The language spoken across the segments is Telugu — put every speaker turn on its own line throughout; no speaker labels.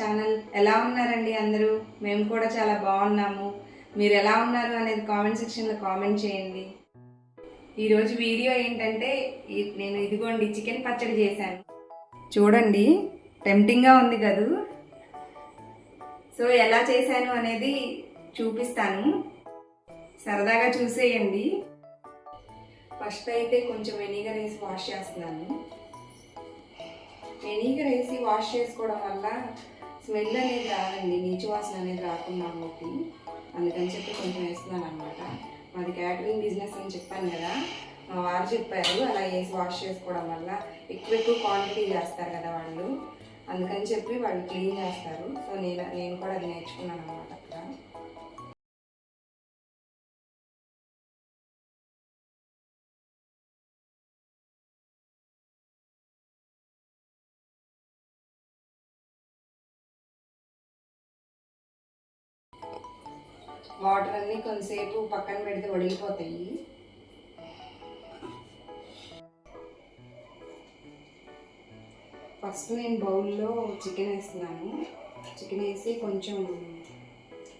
ఛానల్ ఎలా ఉన్నారండి అందరూ? మేము కూడా చాలా బాగున్నాము. మీరు ఎలా ఉన్నారు అనేది కామెంట్ సెక్షన్లో కామెంట్ చేయండి. ఈరోజు వీడియో ఏంటంటే నేను ఇదిగోండి చికెన్ పచ్చడి చేశాను. చూడండి టెంప్టింగ్గా ఉంది కదూ? సో ఎలా చేశాను అనేది చూపిస్తాను. సరదాగా చూసేయండి. ఫస్ట్ అయితే కొంచెం వెనిగర్ వేసి వాష్ చేస్తున్నాను. వెనిగర్ వేసి వాష్ చేసుకోవడం వల్ల స్మెల్ అనేది రాదండి నీచు వాసన అనేది రాకుండా అమ్మకి. అందుకని చెప్పి కొంచెం వేస్తున్నాను అనమాట మాది క్యాటరింగ్ బిజినెస్ అని చెప్పాను కదా మా వారు చెప్పారు అలా వేసి వాష్ చేసుకోవడం వల్ల ఎక్కువ ఎక్కువ క్వాంటిటీ చేస్తారు కదా వాళ్ళు. అందుకని చెప్పి వాళ్ళు క్లీన్ చేస్తారు. సో నేను నేను కూడా అది నేర్చుకున్నాను అనమాట వాటర్ అన్ని కొంతసేపు పక్కన పెడితే వడిలిపోతాయి ఫస్ట్ నేను బౌల్లో చికెన్ వేస్తున్నాను. చికెన్ వేసి కొంచెం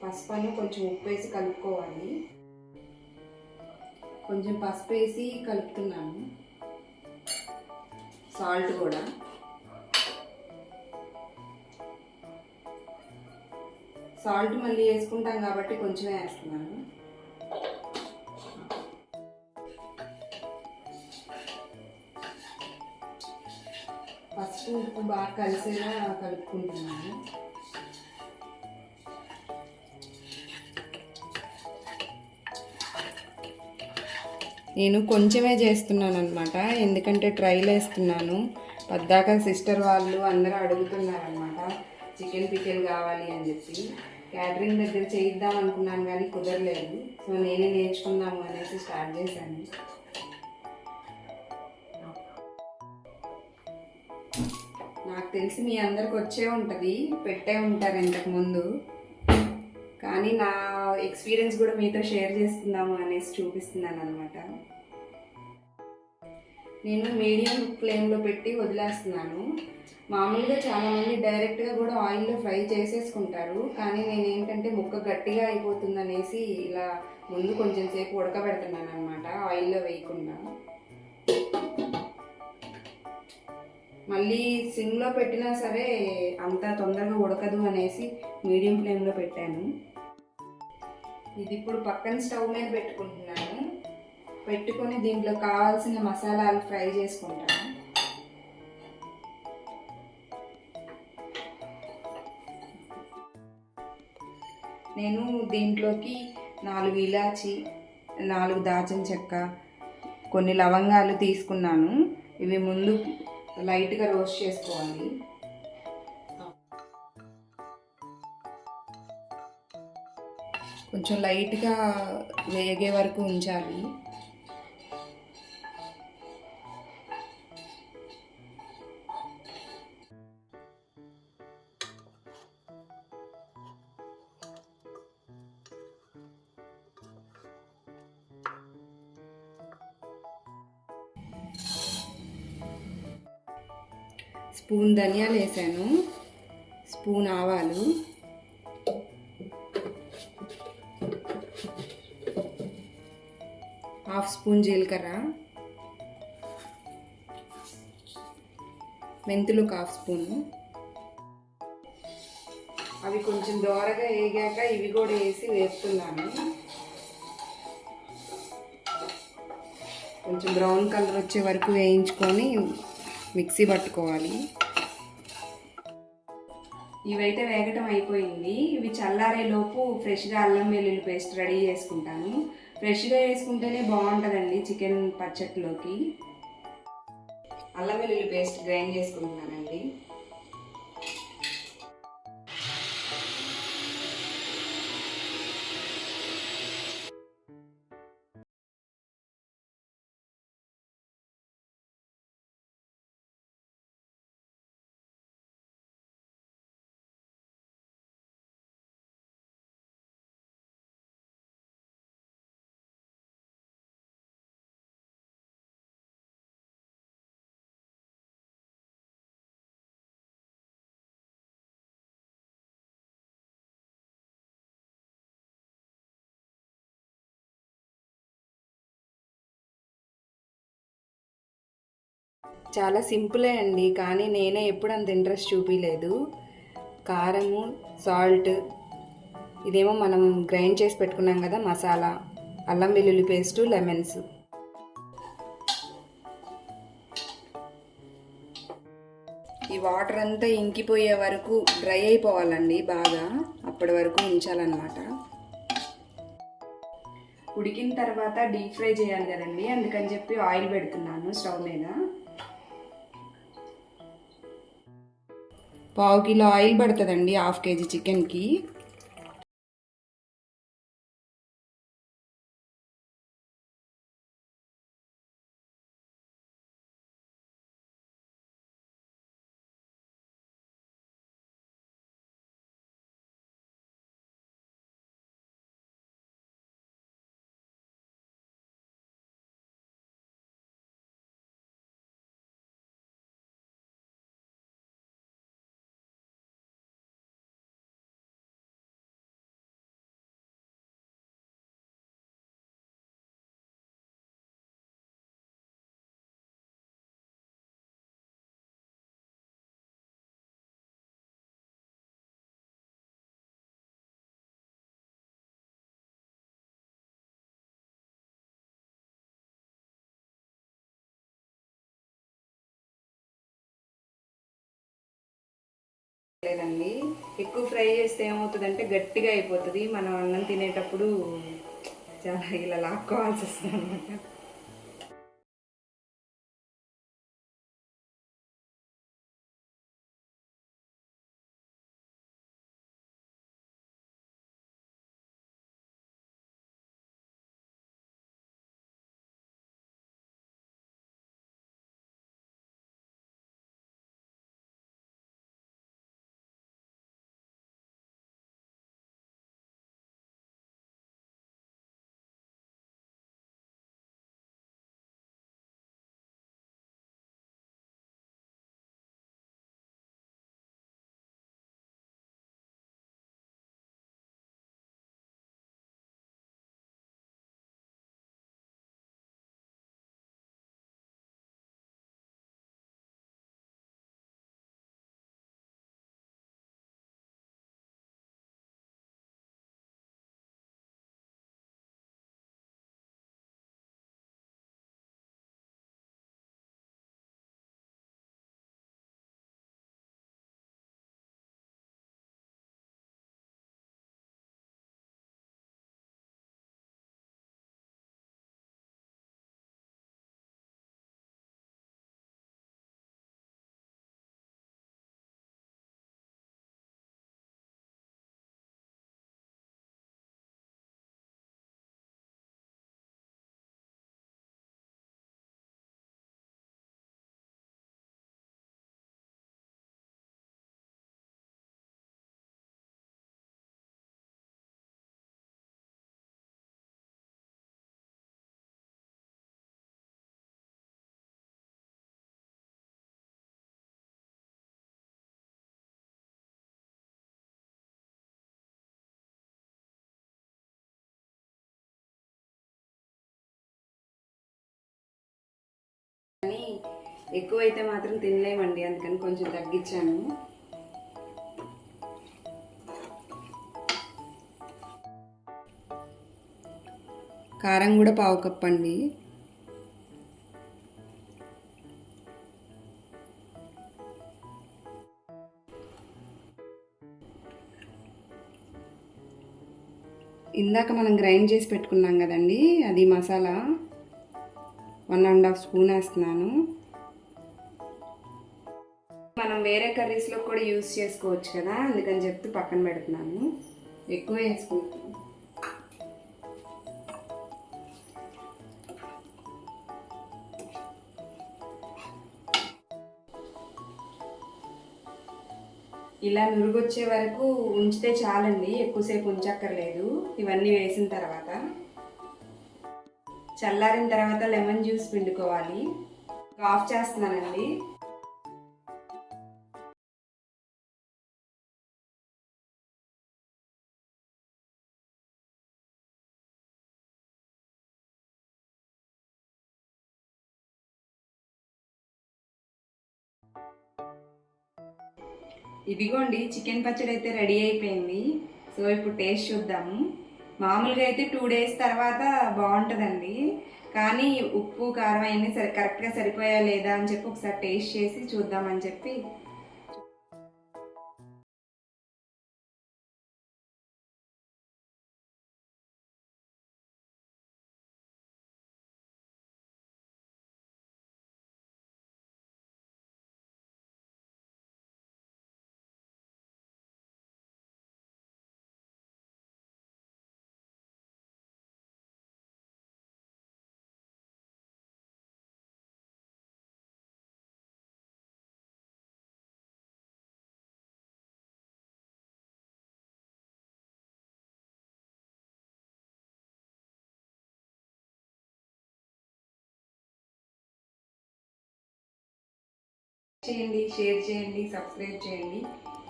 పసుపు కొంచెం ఉప్పు వేసి కలుపుకోవాలి. కొంచెం పసుపు వేసి కలుపుతున్నాను. సాల్ట్ కూడా. సాల్ట్ మళ్ళీ వేసుకుంటాం కాబట్టి కొంచెమే వేస్తున్నాను. పసుపు ఉప్పు బాగా కలిసేలా కలుపుకుంటున్నాను. నేను కొంచెమే చేస్తున్నాను అనమాట ఎందుకంటే ట్రైల్ వేస్తున్నాను. పద్దాక సిస్టర్ వాళ్ళు అందరూ అడుగుతున్నారనమాట చికెన్ పికెన్ కావాలి అని చెప్పి. క్యాటరింగ్ దగ్గర చేయిద్దాం అనుకున్నాను కానీ కుదరలేదు. సో నేనే నేర్చుకుందాము అనేసి స్టార్ట్ చేశాను. నాకు తెలిసి మీ అందరికి వచ్చే ఉంటుంది పెట్టే ఉంటారు ఇంతకు ముందు. కానీ నా ఎక్స్పీరియన్స్ కూడా మీతో షేర్ చేస్తున్నాము అనేసి చూపిస్తున్నాను అనమాట నేను మీడియం ఫ్లేమ్లో పెట్టి వదిలేస్తున్నాను. మామూలుగా చాలామంది డైరెక్ట్గా కూడా ఆయిల్లో ఫ్రై చేసేసుకుంటారు. కానీ నేను ఏంటంటే ముక్క గట్టిగా అయిపోతుంది అనేసి ఇలా ముందు కొంచెం సేపు ఉడకబెడుతున్నాను అనమాట ఆయిల్లో వేయకుండా. మళ్ళీ సిమ్లో పెట్టినా సరే అంత తొందరగా ఉడకదు అనేసి మీడియం ఫ్లేమ్లో పెట్టాను. ఇది ఇప్పుడు పక్కన స్టవ్ మీద పెట్టుకుంటున్నాను. పెట్టుకొని దీంట్లో కావాల్సిన మసాలాలు ఫ్రై చేసుకుంటాను. నేను దీంట్లోకి నాలుగు ఇలాచి నాలుగు దాచిన చెక్క కొన్ని లవంగాలు తీసుకున్నాను. ఇవి ముందు లైట్గా రోస్ట్ చేసుకోవాలి. కొంచెం లైట్గా వేగే వరకు ఉంచాలి. స్పూన్ ధనియాలు వేసాను. స్పూన్ ఆవాలు. హాఫ్ స్పూన్ జీలకర్ర. మెంతులు ఒక హాఫ్ స్పూను. అవి కొంచెం దోరగా వేగాక ఇవి కూడా వేసి వేస్తున్నాను కొంచెం బ్రౌన్ కలర్ వచ్చే వరకు వేయించుకొని మిక్సీ పట్టుకోవాలి. ఇవైతే వేగటం అయిపోయింది. ఇవి చల్లారే లోపు ఫ్రెష్గా అల్లం వెల్లుల్లి పేస్ట్ రెడీ చేసుకుంటాను. ఫ్రెష్గా వేసుకుంటేనే బాగుంటుందండి చికెన్ పచ్చట్లోకి. అల్లం వెల్లుల్లి పేస్ట్ గ్రైండ్ చేసుకుంటున్నానండి. చాలా సింపులే అండి కానీ నేనే ఎప్పుడు అంత ఇంట్రెస్ట్ చూపించలేదు కారము సాల్ట్ ఇదేమో మనం గ్రైండ్ చేసి పెట్టుకున్నాం కదా మసాలా అల్లం వెల్లుల్లి పేస్టు లెమన్స్. ఈ వాటర్ అంతా ఇంకిపోయే వరకు డ్రై అయిపోవాలండి బాగా అప్పటి వరకు ఉంచాలన్నమాట. ఉడికిన తర్వాత డీప్ ఫ్రై చేయాలి కదండి అందుకని చెప్పి ఆయిల్ పెడుతున్నాను స్టవ్ మీద. పావు కిలో ఆయిల్ పడుతుందండి హాఫ్ కేజీ చికెన్కి. లేదండి. ఎక్కువ ఫ్రై చేస్తే ఏమవుతుందంటే గట్టిగా అయిపోతుంది. మనం అన్నం తినేటప్పుడు చాలా ఇలా లాక్కోవాల్సి వస్తుంది అనమాట ఎక్కువైతే మాత్రం తినలేమండి అందుకని కొంచెం తగ్గించాను. కారం కూడా పావు కప్ అండి. ఇందాక మనం గ్రైండ్ చేసి పెట్టుకున్నాం కదండి అది masala. One and half spoon వేస్తున్నాను. మనం వేరే కర్రీస్లో కూడా యూస్ చేసుకోవచ్చు కదా అందుకని చెప్తూ పక్కన పెడుతున్నాను. ఎక్కువ వేసుకుంటాను ఇలా నురుగొచ్చే వరకు ఉంచితే చాలండి ఎక్కువసేపు ఉంచక్కర్లేదు. ఇవన్నీ వేసిన తర్వాత చల్లారిన తర్వాత లెమన్ జ్యూస్ పిండుకోవాలి. ఆఫ్ చేస్తున్నానండి. ఇదిగోండి చికెన్ పచ్చడి అయితే రెడీ అయిపోయింది. సో ఇప్పుడు టేస్ట్ చూద్దాము మామూలుగా అయితే టూ డేస్ తర్వాత బాగుంటుందండి. కానీ ఉప్పు కారం అవన్నీ సరి కరెక్ట్గా సరిపోయా లేదా అని చెప్పి ఒకసారి టేస్ట్ చేసి చూద్దామని చెప్పి చేయండి షేర్ చేయండి సబ్స్క్రైబ్ చేయండి.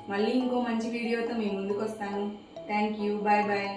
మళ్ళీ ఇంకో మంచి వీడియోతో మీ ముందుకు వస్తాను థ్యాంక్ యూ బాయ్ బాయ్